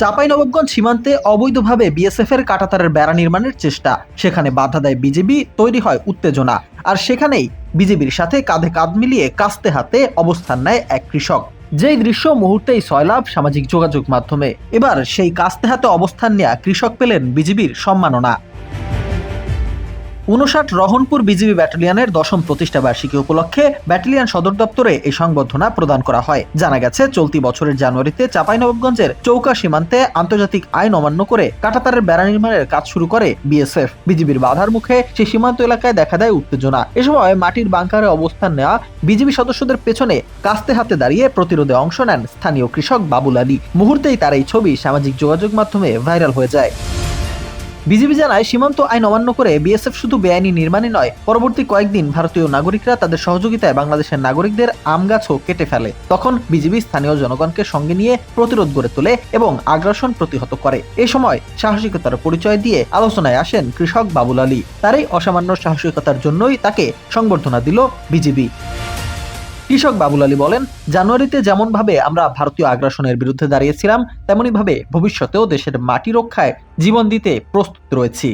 চাঁপাইনবাবগঞ্জ সীমান্তে অবৈধভাবে বিএসএফ এর কাটাতারের বেড়া নির্মাণের চেষ্টা। সেখানে বাধা দেয় বিজেপি, তৈরি হয় উত্তেজনা। আর সেখানেই বিজেপির সাথে কাঁধে কাঁধ মিলিয়ে কাস্তে হাতে অবস্থান নেয় এক কৃষক। যেই দৃশ্য মুহূর্তেই সয়লাভ সামাজিক যোগাযোগ মাধ্যমে। এবার সেই কাস্তে হাতে অবস্থান নেয়া কৃষক পেলেন বিজেপির সম্মাননা। উনষাট রহনপুর বিজিবি ব্যাটালিয়নের দশম প্রতিষ্ঠা বার্ষিকী উপলক্ষে ব্যাটালিয়ন সদর দপ্তরে এই সংবর্ধনা প্রদান করা হয়। জানা গেছে, চলতি বছরের জানুয়ারিতে চাঁপাইনবাবগঞ্জের চৌকা সীমান্তে আন্তর্জাতিক আইন অমান্য করে কাটাতারের বেড়া নির্মাণের কাজ শুরু করে বিএসএফ। বিজিবির বাধার মুখে সেই সীমান্ত এলাকায় দেখা দেয় উত্তেজনা। এ সময় মাটির বাংকারে অবস্থান নেওয়া বিজিবি সদস্যদের পেছনে কাস্তে হাতে দাঁড়িয়ে প্রতিরোধে অংশ নেন স্থানীয় কৃষক বাবুল আলী। মুহূর্তেই তার এই ছবি সামাজিক যোগাযোগ মাধ্যমে ভাইরাল হয়ে যায়। বিজেপি জানায়, সীমান্ত আইন অমান্য করে বিএসএফ শুধু বেআইনি নির্মাণে নয়, পরবর্তী কয়েকদিন ভারতীয় নাগরিকরা তাদের সহযোগিতায় বাংলাদেশের নাগরিকদের আম গাছও কেটে ফেলে। তখন বিজেপি স্থানীয় জনগণকে সঙ্গে নিয়ে প্রতিরোধ গড়ে তোলে এবং আগ্রাসন প্রতিহত করে। এ সময় সাহসিকতার পরিচয় দিয়ে আলোচনায় আসেন কৃষক বাবুল আলী। অসামান্য সাহসিকতার জন্যই তাকে সংবর্ধনা দিল বিজেপি কৃষক বাবুল আলী বলেন, জানুয়ারিতে যেমনভাবে আমরা ভারতীয় আগ্রাসনের বিরুদ্ধে দাঁড়িয়েছিলাম, তেমনইভাবে ভবিষ্যতেও দেশের মাটি রক্ষায় জীবন দিতে প্রস্তুত রয়েছি।